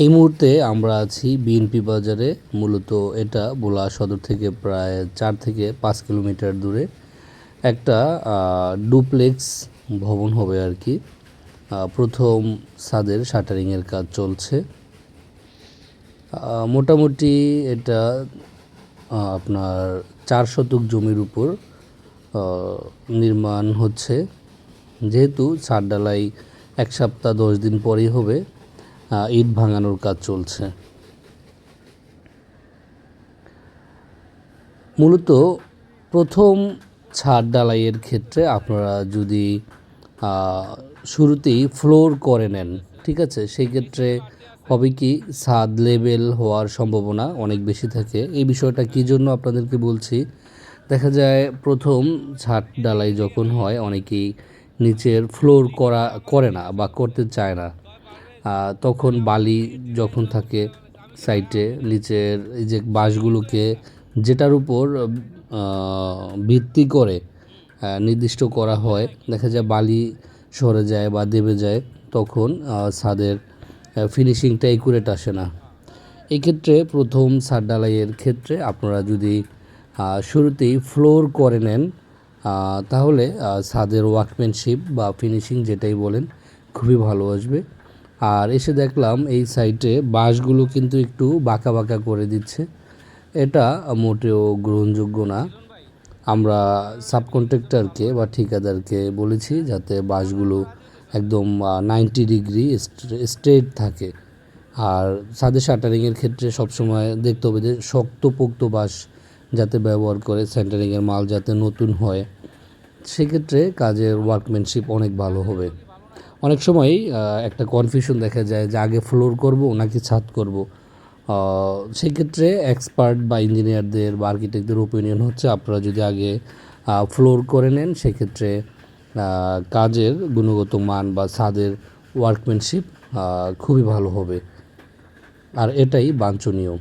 এই মুহূর্তে আমরা আছি বিএনপি বাজারে, মূলত এটা বোলা সদর থেকে প্রায় চার থেকে পাঁচ কিলোমিটার দূরে। একটা ডুপ্লেক্স ভবন হবে আর কি। প্রথম সাদের শাটারিংয়ের কাজ চলছে। মোটামুটি এটা আপনার চার শতক জমির উপর নির্মাণ হচ্ছে। যেহেতু ছাদ ডালাই এক সপ্তাহ দশ দিন পরেই হবে ইট ভাঙানোর কাজ চলছে। মূলত প্রথম ছাদ ডালাইয়ের ক্ষেত্রে আপনারা যদি শুরুতেই ফ্লোর করে নেন, ঠিক আছে? সেই ক্ষেত্রে হবে কি, ছাদ লেভেল হওয়ার সম্ভাবনা অনেক বেশি থাকে। এই বিষয়টা কী জন্য আপনাদেরকে বলছি? দেখা যায় প্রথম ছাদ ডালাই যখন হয়, অনেকেই নিচের ফ্লোর করা, করে না বা করতে চায় না। তখন বালি যখন থাকে সাইটে নিচের এই যে বাঁশগুলোকে যেটার উপর ভিত্তি করে নির্দিষ্ট করা হয়, দেখা যায় বালি সরে যায় বা দেবে যায়, তখন ছাদের ফিনিশিংটা একুরেট আসে না। এক্ষেত্রে প্রথম ছাদ ডালাইয়ের ক্ষেত্রে আপনারা যদি শুরুতেই ফ্লোর করে নেন তাহলে ছাদের ওয়ার্কম্যানশিপ বা ফিনিশিং যেটাই বলেন, খুবই ভালো আসবে। আর এসে দেখলাম এই সাইটে বাঁশগুলো কিন্তু একটু বাঁকা বাঁকা করে দিচ্ছে। এটা মোটেও গ্রহণযোগ্য না। আমরা সাবকন্ট্রাক্টরকে বা ঠিকাদারকে বলেছি যাতে বাঁশগুলো একদম নাইনটি ডিগ্রি স্ট্রেট থাকে। আর ছাদে শাটারিংয়ের ক্ষেত্রে সবসময় দেখতে হবে যে শক্তপোক্ত বাঁশ যাতে ব্যবহার করে সেন্টারিংয়ের মাল যাতে নতুন হয়। সেক্ষেত্রে কাজের ওয়ার্কম্যানশিপ অনেক ভালো হবে। অনেক সময় একটা কনফিউশন দেখা যায় যে আগে ফ্লোর করব নাকি ছাদ করব। সেক্ষেত্রে এক্সপার্ট বা ইঞ্জিনিয়ারদের বা আর্কিটেক্টদের ওপিনিয়ন হচ্ছে আপনারা যদি আগে ফ্লোর করে নেন, সেক্ষেত্রে কাজের গুণগত মান বা ছাদের ওয়ার্কম্যানশিপ খুবই ভালো হবে। আর এটাই বাঞ্ছনীয়।